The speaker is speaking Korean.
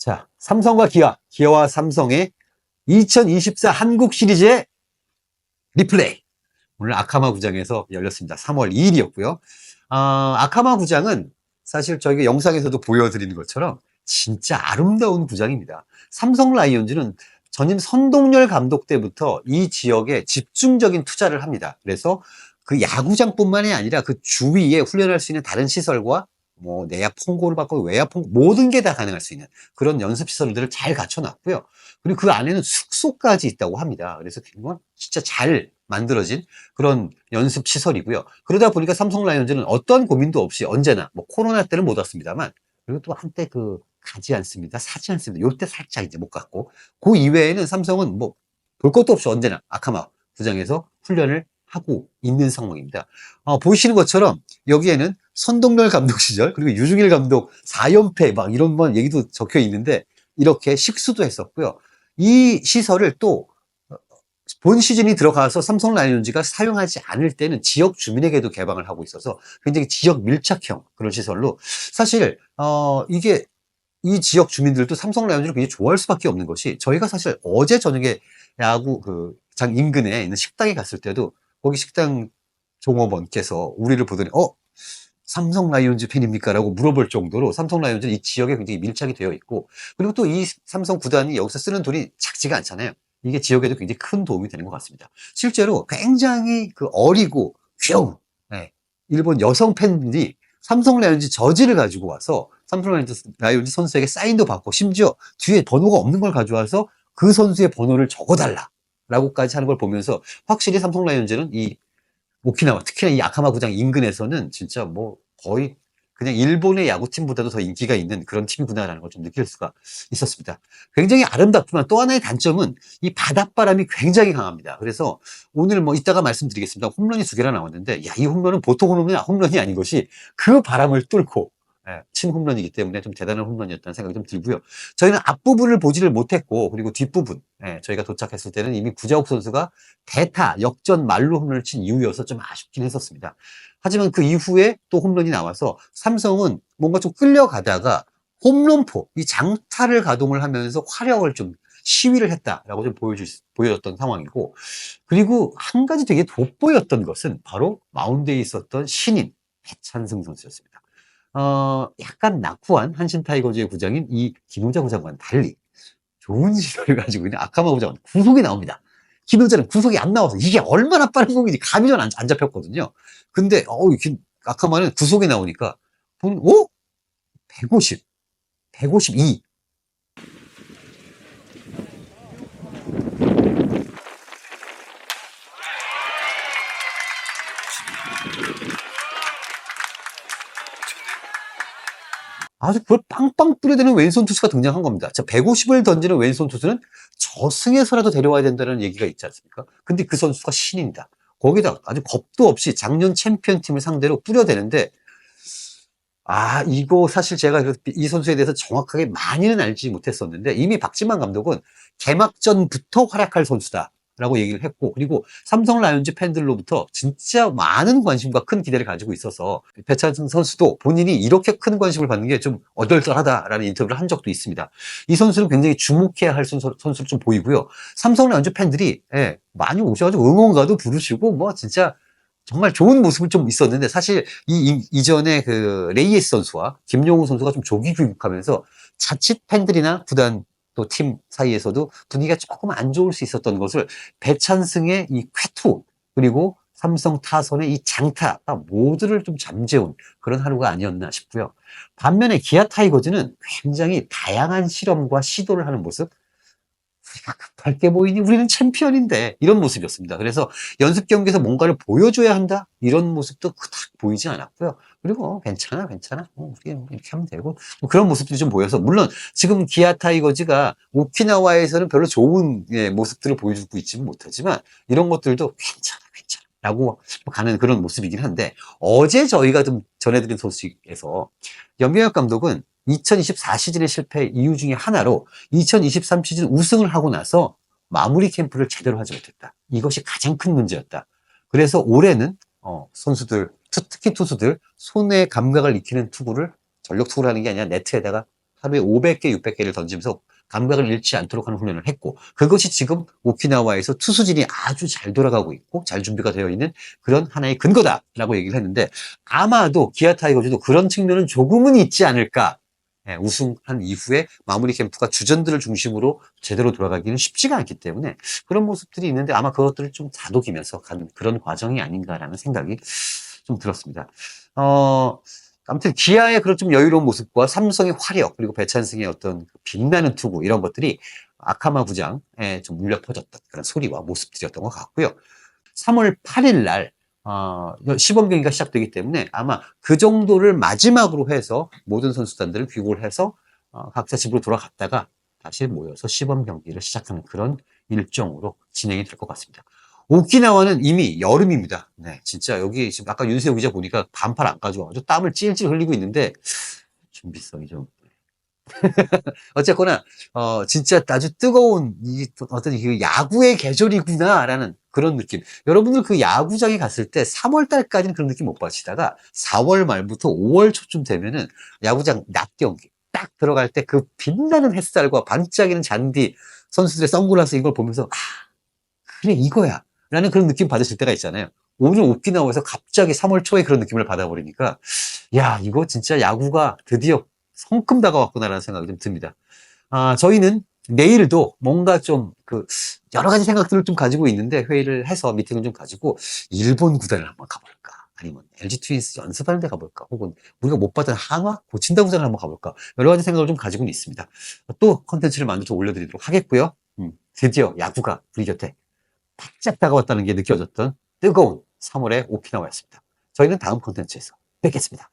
자, 삼성과 기아, 기아와 삼성의 2024 한국 시리즈의 리플레이. 오늘 아카마 구장에서 열렸습니다. 3월 2일이었고요. 아카마 구장은 사실 저희가 영상에서도 보여드리는 것처럼 진짜 아름다운 구장입니다. 삼성 라이온즈는 전임 선동열 감독 때부터 이 지역에 집중적인 투자를 합니다. 그래서 그 야구장뿐만이 아니라 그 주위에 훈련할 수 있는 다른 시설과 뭐 내야 폰고를 받고 외야 폰 모든 게 다 가능할 수 있는 그런 연습 시설들을 잘 갖춰놨고요. 그리고 그 안에는 숙소까지 있다고 합니다. 그래서 그건 진짜 잘 만들어진 그런 연습 시설이고요. 그러다 보니까 삼성 라이온즈는 어떤 고민도 없이 언제나 뭐 코로나 때는 못 왔습니다만 그리고 또 한때 그 가지 않습니다. 사지 않습니다. 요때 살짝 이제 못 갔고 그 이외에는 삼성은 뭐 볼 것도 없이 언제나 아카마 구장에서 훈련을 하고 있는 상황입니다. 어, 보시는 것처럼 여기에는 선동열 감독 시절 그리고 유중일 감독 4연패 막 이런 뭐 얘기도 적혀 있는데 이렇게 식수도 했었고요. 이 시설을 또 본 시즌이 들어가서 삼성 라이온즈가 사용하지 않을 때는 지역 주민에게도 개방을 하고 있어서 굉장히 지역 밀착형 그런 시설로 사실 어 이게 이 지역 주민들도 삼성 라이온즈를 굉장히 좋아할 수밖에 없는 것이 저희가 사실 어제 저녁에 야구 그 장 인근에 있는 식당에 갔을 때도 거기 식당 종업원께서 우리를 보더니 어 삼성 라이온즈 팬입니까? 라고 물어볼 정도로 삼성 라이온즈는 이 지역에 굉장히 밀착이 되어 있고 그리고 또 이 삼성 구단이 여기서 쓰는 돈이 작지가 않잖아요. 이게 지역에도 굉장히 큰 도움이 되는 것 같습니다. 실제로 굉장히 그 어리고 귀여운 네, 일본 여성 팬들이 삼성 라이온즈 저지를 가지고 와서 삼성 라이온즈, 라이온즈 선수에게 사인도 받고 심지어 뒤에 번호가 없는 걸 가져와서 그 선수의 번호를 적어달라 라고까지 하는 걸 보면서 확실히 삼성 라이온즈는 이 오키나와 특히나 이 아카마 구장 인근에서는 진짜 뭐 거의 그냥 일본의 야구팀보다도 더 인기가 있는 그런 팀이구나라는 걸 좀 느낄 수가 있었습니다. 굉장히 아름답지만 또 하나의 단점은 이 바닷바람이 굉장히 강합니다. 그래서 오늘 뭐 이따가 말씀드리겠습니다. 홈런이 두 개나 나왔는데 야, 이 홈런은 보통 홈런이, 홈런이 아닌 것이 그 바람을 뚫고 예, 친 홈런이기 때문에 좀 대단한 홈런이었다는 생각이 좀 들고요. 저희는 앞부분을 보지를 못했고 그리고 뒷부분 예, 저희가 도착했을 때는 이미 구자욱 선수가 대타 역전 말로 홈런을 친 이후여서 좀 아쉽긴 했었습니다. 하지만 그 이후에 또 홈런이 나와서 삼성은 뭔가 좀 끌려가다가 홈런포, 이 장타를 가동을 하면서 화력을 좀 시위를 했다라고 좀 보여주, 보여줬던 상황이고, 그리고 한 가지 되게 돋보였던 것은 바로 마운드에 있었던 신인 배찬승 선수였습니다. 어, 약간 낙후한 한신 타이거즈의 구장인 이 김호자 구장과는 달리 좋은 시설을 가지고 있는 아카마 구장은 구속이 나옵니다. 김호자는 구속이 안 나와서 이게 얼마나 빠른 공인지 감이 전 안 잡혔거든요. 근데 어우 아카마는 구속이 나오니까 보는 어? 150, 152. 아주 그걸 빵빵 뿌려대는 왼손 투수가 등장한 겁니다. 자, 150을 던지는 왼손 투수는 저승에서라도 데려와야 된다는 얘기가 있지 않습니까? 근데 그 선수가 신인이다. 거기다 아주 겁도 없이 작년 챔피언 팀을 상대로 뿌려대는데 아 이거 사실 제가 이 선수에 대해서 정확하게 많이는 알지 못했었는데 이미 박지만 감독은 개막전부터 활약할 선수다. 라고 얘기를 했고 그리고 삼성 라이온즈 팬들로부터 진짜 많은 관심과 큰 기대를 가지고 있어서 배찬승 선수도 본인이 이렇게 큰 관심을 받는 게 좀 어덜덜하다라는 인터뷰를 한 적도 있습니다. 이 선수는 굉장히 주목해야 할 선수, 선수를 좀 보이고요. 삼성 라이온즈 팬들이 예, 많이 오셔가지고 응원가도 부르시고 뭐 진짜 정말 좋은 모습을 좀 있었는데 사실 이, 이 전에 그 레이에스 선수와 김용우 선수가 좀 조기 교육하면서 자칫 팬들이나 구단 또 팀 사이에서도 분위기가 조금 안 좋을 수 있었던 것을 배찬승의 이 쾌투 그리고 삼성 타선의 이 장타가 모두를 좀 잠재운 그런 하루가 아니었나 싶고요. 반면에 기아 타이거즈는 굉장히 다양한 실험과 시도를 하는 모습 우리가 급할 게 보이니 우리는 챔피언인데 이런 모습이었습니다. 그래서 연습 경기에서 뭔가를 보여줘야 한다 이런 모습도 그닥 보이지 않았고요. 그리고 괜찮아 괜찮아 뭐 우리 이렇게 하면 되고 뭐 그런 모습들이 좀 보여서 물론 지금 기아 타이거즈가 오키나와에서는 별로 좋은 예, 모습들을 보여주고 있지는 못하지만 이런 것들도 괜찮아 괜찮아 라고 가는 그런 모습이긴 한데 어제 저희가 좀 전해드린 소식에서 연경혁 감독은 2024 시즌의 실패 이유 중에 하나로 2023 시즌 우승을 하고 나서 마무리 캠프를 제대로 하지 못했다. 이것이 가장 큰 문제였다. 그래서 올해는 어, 선수들, 특히 투수들 손의 감각을 익히는 투구를 전력 투구를 하는 게 아니라 네트에다가 하루에 500개, 600개를 던지면서 감각을 잃지 않도록 하는 훈련을 했고 그것이 지금 오키나와에서 투수진이 아주 잘 돌아가고 있고 잘 준비가 되어 있는 그런 하나의 근거다라고 얘기를 했는데 아마도 기아 타이거즈도 그런 측면은 조금은 있지 않을까 예, 우승한 이후에 마무리 캠프가 주전들을 중심으로 제대로 돌아가기는 쉽지가 않기 때문에 그런 모습들이 있는데 아마 그것들을 좀 다독이면서 가는 그런 과정이 아닌가라는 생각이 좀 들었습니다. 어, 아무튼 기아의 그런 좀 여유로운 모습과 삼성의 화력 그리고 배찬승의 어떤 그 빛나는 투구 이런 것들이 아카마 구장에 좀 울려 퍼졌던 그런 소리와 모습들이었던 것 같고요. 3월 8일 날 어, 시범 경기가 시작되기 때문에 아마 그 정도를 마지막으로 해서 모든 선수단들을 귀국을 해서 어, 각자 집으로 돌아갔다가 다시 모여서 시범 경기를 시작하는 그런 일정으로 진행이 될 것 같습니다. 오키나와는 이미 여름입니다. 네, 진짜 여기 지금 아까 윤세호 기자 보니까 반팔 안 가져와가지고 땀을 찔찔 흘리고 있는데 준비성이 좀 어쨌거나 어 진짜 아주 뜨거운 이 어떤 그 야구의 계절이구나라는 그런 느낌. 여러분들 그 야구장에 갔을 때 3월 달까지는 그런 느낌 못 받으시다가 4월 말부터 5월 초쯤 되면은 야구장 낮 경기 딱 들어갈 때 그 빛나는 햇살과 반짝이는 잔디 선수들의 선글라스 이걸 보면서 아 그래 이거야 라는 그런 느낌 받으실 때가 있잖아요. 오늘 오키나와에서 갑자기 3월 초에 그런 느낌을 받아버리니까 야 이거 진짜 야구가 드디어 성큼 다가왔구나라는 생각이 좀 듭니다. 아, 저희는 내일도 뭔가 좀 그 여러 가지 생각들을 좀 가지고 있는데 회의를 해서 미팅을 좀 가지고 일본 구단을 한번 가볼까? 아니면 LG 트윈스 연습하는 데 가볼까? 혹은 우리가 못 봤던 한화 고친다 구단을 한번 가볼까? 여러 가지 생각을 좀 가지고는 있습니다. 또 컨텐츠를 만들어서 올려드리도록 하겠고요. 음, 드디어 야구가 우리 곁에 바짝 다가왔다는 게 느껴졌던 뜨거운 3월의 오키나와였습니다. 저희는 다음 컨텐츠에서 뵙겠습니다.